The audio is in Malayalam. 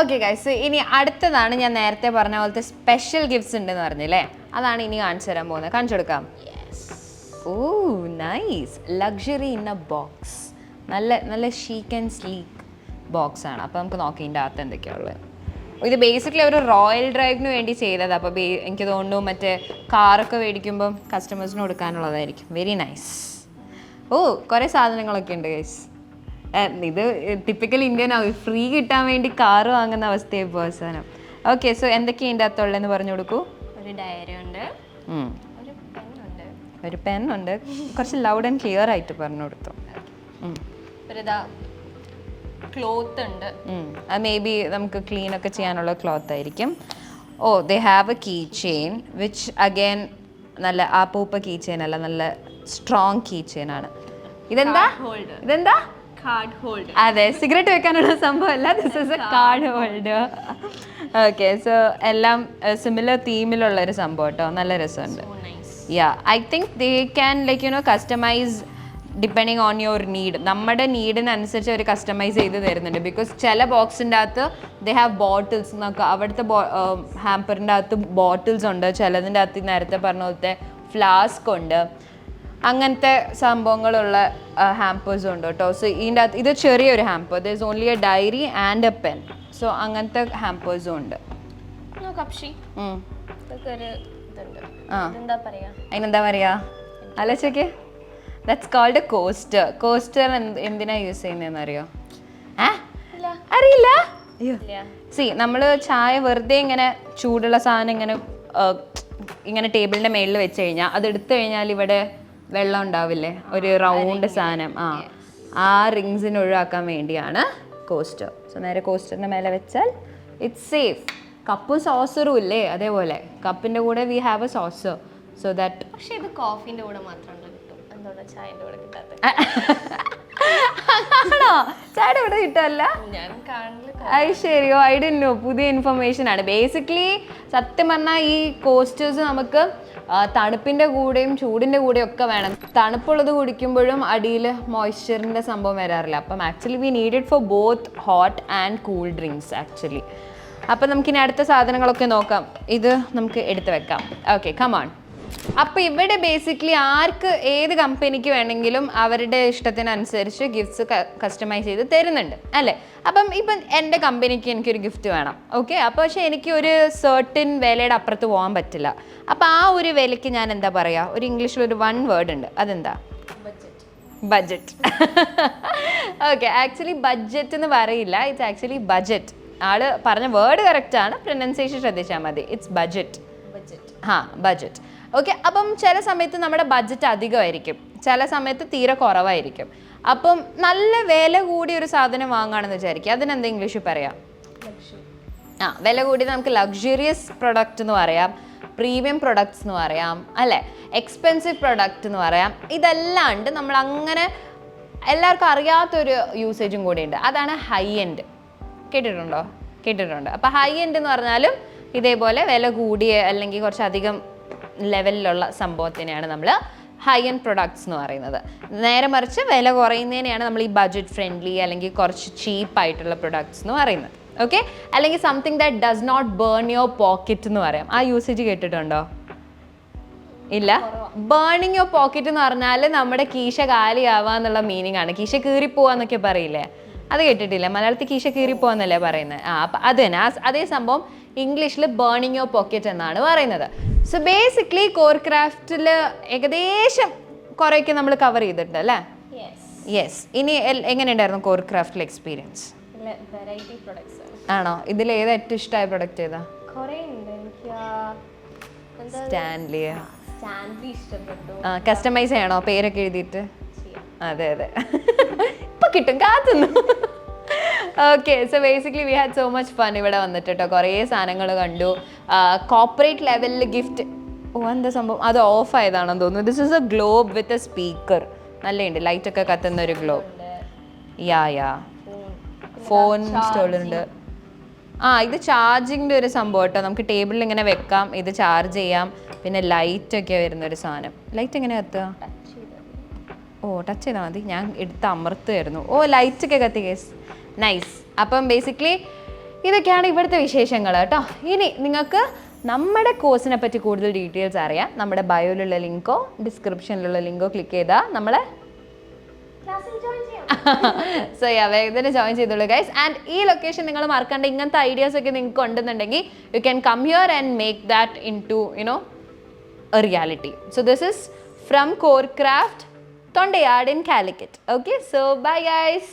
ഓക്കെ ഗൈസ് ഇനി അടുത്തതാണ് ഞാൻ നേരത്തെ പറഞ്ഞ പോലത്തെ സ്പെഷ്യൽ ഗിഫ്റ്റ്സ് ഉണ്ടെന്ന് പറഞ്ഞില്ലേ അതാണ് ഇനി കാണിച്ചു തരാൻ പോകുന്നത്. കാണിച്ചു കൊടുക്കാം. ഓ nice luxury in a box നല്ല നല്ല ഷീക്ക് ആൻഡ് സ്ലീക്ക് ബോക്സ് ആണ്. അപ്പോൾ നമുക്ക് നോക്കി ഇതിന്റെ അകത്ത് എന്തൊക്കെയാണ് ഉള്ളത്. ഇത് ബേസിക്കലി ഒരു റോയൽ ഡ്രൈവിന് വേണ്ടി ചെയ്തത്. അപ്പോൾ എനിക്ക് തോന്നുന്നു മറ്റേ കാറൊക്കെ മേടിക്കുമ്പം കസ്റ്റമേഴ്സിന് കൊടുക്കാനുള്ളതായിരിക്കും. വെരി നൈസ് ഓ കുറേ സാധനങ്ങളൊക്കെ ഉണ്ട് ഗൈസ് ഇത് ടിപ്പിക്കൽ ഇന്ത്യൻ ഫ്രീ കിട്ടാൻ വേണ്ടി കാറ് വാങ്ങുന്ന അവസ്ഥയായി ഇപ്പോൾ അവസാനം. ഓക്കെ സോ എന്തൊക്കെയാണ് ഇതിന്റെ അകത്തുള്ളതെന്ന് പറഞ്ഞു കൊടുക്കൂ. ഒരു ഡയറി ഉണ്ട്. ഒരു പെൻ പെന്നുണ്ട് കുറച്ച് ലൗഡ് ആൻഡ് ക്ലിയർ ആയിട്ട് പറഞ്ഞു കൊടുത്തു. ക്ലോത്ത് ഉണ്ട്. അത് മേ ബി നമുക്ക് ക്ലീൻ ഒക്കെ ചെയ്യാനുള്ള ക്ലോത്ത് ആയിരിക്കും. ഓ they have a key chain which again നല്ല ആ പൂപ്പ കീ ചെയിൻ അല്ല നല്ല സ്ട്രോങ് കീ ചെയിൻ ആണ്. ഇതെന്താ? ഇതെന്താ? കാർഡ് ഹോൾഡർ അതെ സിഗരറ്റ് വെക്കാനുള്ള സംഭവമല്ല. This is a card holder okay so എല്ലാം സിമിലർ തീമിലുള്ള ഒരു സംഭവം കേട്ടോ നല്ല രസമുണ്ട്. Yeah I think they can like you know customise depending on your need നമ്മുടെ നീഡിനനുസരിച്ച് അവർ കസ്റ്റമൈസ് ചെയ്ത് തരുന്നുണ്ട്. ബിക്കോസ് ചില ബോക്സിന്റെ അകത്ത് ദേ ഹാവ് ബോട്ടിൽസ് എന്നൊക്കെ. അവിടുത്തെ ഹാമ്പറിന്റെ അകത്ത് ബോട്ടിൽസ് ഉണ്ട്. ചിലതിന്റെ അകത്ത് നേരത്തെ പറഞ്ഞ പോലത്തെ ഫ്ലാസ്ക് ഉണ്ട്. അങ്ങനത്തെ സംഭവങ്ങളുള്ള ഹാമ്പേഴ്സും ഉണ്ട് കേട്ടോ. സോ ഇതിന്റെ അകത്ത് ഇത് ചെറിയൊരു hamper there is only a diary and a pen so അങ്ങനത്തെ ഹാമ്പേഴ്സും ഉണ്ട്. അതിനെന്താ പറയാ? ആലോചിച്ചോക്കെ. That's called a coaster coaster എന്തിനാ യൂസ് ചെയ്യുന്നതെന്ന് അറിയോ അറിയില്ല? സി നമ്മൾ ചായ വെറുതെ ഇങ്ങനെ ചൂടുള്ള സാധനം ഇങ്ങനെ ഇങ്ങനെ ടേബിളിന്റെ മേളിൽ വെച്ച് കഴിഞ്ഞാൽ അത് എടുത്തു കഴിഞ്ഞാൽ ഇവിടെ വെള്ളം ഉണ്ടാവില്ലേ? ഒരു റൗണ്ട് സാധനം. ആ. ആ റിങ്സിന് ഒഴിവാക്കാൻ വേണ്ടിയാണ് കോസ്റ്റർ സോ നേരെ കോസ്റ്ററിന്റെ മേലെ വെച്ചാൽ ഇറ്റ്സ് സേഫ് കപ്പും സോസറും ഇല്ലേ? അതേപോലെ. കപ്പിന്റെ കൂടെ we have a saucer so that പക്ഷേ ഇത് കോഫിന്റെ കൂടെ മാത്രമല്ല കിട്ടും. എന്തോടെ ചായന്റെ കൂടെ കിട്ടാത്തത്? ആണോ? അത് ശരിയോ ഐ ഡോ പുതിയ ഇൻഫർമേഷൻ ആണ്. ബേസിക്കലി സത്യം പറഞ്ഞാൽ ഈ കോസ്റ്റേഴ്സ് നമുക്ക് ആ, തണുപ്പിന്റെ കൂടെയും ചൂടിന്റെ കൂടെയും ഒക്കെ വേണം. തണുപ്പുള്ളത് കുടിക്കുമ്പോഴും അടിയിൽ മോയ്സ്ചറിന്റെ സംഭവം വരാറില്ല. അപ്പം actually we needed for both hot and cool drinks actually അപ്പം നമുക്കിനി അടുത്ത സാധനങ്ങളൊക്കെ നോക്കാം. ഇത് നമുക്ക് എടുത്തു വെക്കാം. ഓക്കെ കമാൺ അപ്പോൾ ഇവിടെ ബേസിക്കലി ആർക്ക് ഏത് കമ്പനിക്ക് വേണമെങ്കിലും അവരുടെ ഇഷ്ടത്തിനനുസരിച്ച് ഗിഫ്റ്റ്സ് കസ്റ്റമൈസ് ചെയ്ത് തരുന്നുണ്ട് അല്ലേ? അപ്പം ഇപ്പം എന്റെ കമ്പനിക്ക് എനിക്കൊരു ഗിഫ്റ്റ് വേണം ഓക്കെ അപ്പോൾ പക്ഷേ എനിക്ക് ഒരു സെർട്ടിൻ വിലയുടെ അപ്പുറത്ത് പോകാൻ പറ്റില്ല. അപ്പോൾ ആ ഒരു വിലയ്ക്ക് ഞാൻ എന്താ പറയുക ഒരു ഇംഗ്ലീഷിൽ ഒരു വൺ വേർഡ് ഉണ്ട്. അതെന്താ? ബഡ്ജറ്റ് ഓക്കെ ആക്ച്വലി ബഡ്ജറ്റ് എന്ന് പറയില്ല. ഇറ്റ്സ് ആക്ച്വലി ബഡ്ജറ്റ് ആൾ പറഞ്ഞ വേർഡ് കറക്റ്റ് ആണ്. പ്രൊനൗൺസിയേഷൻ ശ്രദ്ധിച്ചാൽ മതി. ഇറ്റ്സ് ബഡ്ജറ്റ് ആ ബഡ്ജറ്റ് ഓക്കെ അപ്പം ചില സമയത്ത് നമ്മുടെ ബഡ്ജറ്റ് അധികമായിരിക്കും. ചില സമയത്ത് തീരെ കുറവായിരിക്കും. അപ്പം നല്ല വില കൂടി ഒരു സാധനം വാങ്ങുകയാണെന്ന് വിചാരിക്കുക. അതിനെന്ത് ഇംഗ്ലീഷിൽ പറയാം? ആ വില കൂടി നമുക്ക് ലക്ഷറിയസ് പ്രൊഡക്റ്റ് എന്ന് പറയാം. പ്രീമിയം പ്രൊഡക്ട്സ് എന്ന് പറയാം. അല്ലേ? എക്സ്പെൻസീവ് പ്രൊഡക്റ്റ് എന്ന് പറയാം. ഇതല്ലാണ്ട് നമ്മൾ അങ്ങനെ എല്ലാവർക്കും അറിയാത്തൊരു യൂസേജും കൂടിയുണ്ട് അതാണ് ഹൈ എൻഡ് കേട്ടിട്ടുണ്ടോ? കേട്ടിട്ടുണ്ട്. അപ്പോൾ ഹൈ എൻഡ് എന്ന് പറഞ്ഞാലും ഇതേപോലെ വില കൂടിയ അല്ലെങ്കിൽ കുറച്ചധികം ലെവലിലുള്ള സംഭവത്തിനെയാണ് നമ്മൾ ഹൈ എൻഡ് പ്രൊഡക്ട്സ് എന്ന് പറയുന്നത്. നേരെ മറിച്ച് വില കുറയുന്നതിനെയാണ് നമ്മൾ ഈ ബഡ്ജറ്റ് ഫ്രണ്ട്ലി അല്ലെങ്കിൽ കുറച്ച് ചീപ്പായിട്ടുള്ള പ്രൊഡക്ട്സ് എന്ന് പറയുന്നത്. ഓക്കെ അല്ലെങ്കിൽ something that does not burn your pocket എന്ന് പറയാം. ആ യൂസേജ് കേട്ടിട്ടുണ്ടോ? ഇല്ല? ബേണിങ് യുവർ പോക്കറ്റ് എന്ന് പറഞ്ഞാൽ നമ്മുടെ കീശ കാലിയാവുക എന്നുള്ള മീനിങ് ആണ്. കീശ കീറിപ്പോവാന്നൊക്കെ പറയില്ലേ? അത് കേട്ടിട്ടില്ല? മലയാളത്തിൽ കീശ കീറിപ്പോവെന്നല്ലേ പറയുന്നത്? ആ അപ്പം അത് തന്നെ. അതേ സംഭവം ഇംഗ്ലീഷിൽ ബേണിങ് യുവർ പോക്കറ്റ് എന്നാണ് പറയുന്നത്. സോ ബേസിക്കലി കോർ ക്രാഫ്റ്റിൽ ഏകദേശം കുറേയൊക്കെ നമ്മൾ കവർ ചെയ്തിട്ടുണ്ട് അല്ലേ? യെസ് ഇനി എങ്ങനെയുണ്ടായിരുന്നു കോർ ക്രാഫ്റ്റിലെ എക്സ്പീരിയൻസ് ആണോ. ഇതിൽ ഏത് ഏറ്റവും ഇഷ്ടമായ പ്രൊഡക്റ്റ് ഏതാ? സ്റ്റാൻലി കസ്റ്റമൈസ് ചെയ്യണോ? പേരൊക്കെ എഴുതിയിട്ട്? അതെ അതെ. ഇപ്പൊ കിട്ടും. കാത്തുന്നു. Okay so basically we had so much fun ഇവിടെ വന്നിട്ട് കേട്ടോ കുറേ സാധനങ്ങൾ കണ്ടു. കോപ്പറേറ്റ് ലെവലിൽ ഗിഫ്റ്റ് ഓ എന്താ സംഭവം? അത് ഓഫ് ആയതാണെന്ന് തോന്നുന്നു. This is a globe with a speaker നല്ലുണ്ട് light ഒക്കെ കത്തുന്ന ഒരു ഗ്ലോബ് യാ യാ ഫോൺ സ്റ്റോളുണ്ട് ആ ഇത് ചാർജിങ്ങിന്റെ ഒരു സംഭവം കേട്ടോ നമുക്ക് ടേബിളിൽ ഇങ്ങനെ വെക്കാം. ഇത് ചാർജ് ചെയ്യാം. പിന്നെ ലൈറ്റ് ഒക്കെ വരുന്ന ഒരു സാധനം. ലൈറ്റ് എങ്ങനെ കത്തുക? ഓ ടച്ച് ചെയ്താൽ മതി. ഞാൻ എടുത്ത് അമർത്തുമായിരുന്നു ഓ ലൈറ്റ് ഒക്കെ കത്തി കേസ് നൈസ് അപ്പം ബേസിക്കലി ഇതൊക്കെയാണ് ഇവിടുത്തെ വിശേഷങ്ങൾ കേട്ടോ. ഇനി നിങ്ങൾക്ക് നമ്മുടെ കോഴ്സിനെ പറ്റി കൂടുതൽ ഡീറ്റെയിൽസ് അറിയാം. നമ്മുടെ ബയോയിലുള്ള ലിങ്കോ ഡിസ്ക്രിപ്ഷനിലുള്ള ലിങ്കോ ക്ലിക്ക് ചെയ്താൽ നമ്മളെ സോ യാ വേഗത്തിന് ജോയിൻ ചെയ്തോളൂ ഗൈസ് ആൻഡ് ഈ ലൊക്കേഷൻ നിങ്ങൾ മറക്കണ്ട ഇങ്ങനത്തെ ഐഡിയാസ് ഒക്കെ നിങ്ങൾക്ക് ഉണ്ടെന്നുണ്ടെങ്കിൽ you can come here and make that into you know a reality so this is from Core Craft Thondayad in Calicut okay so bye guys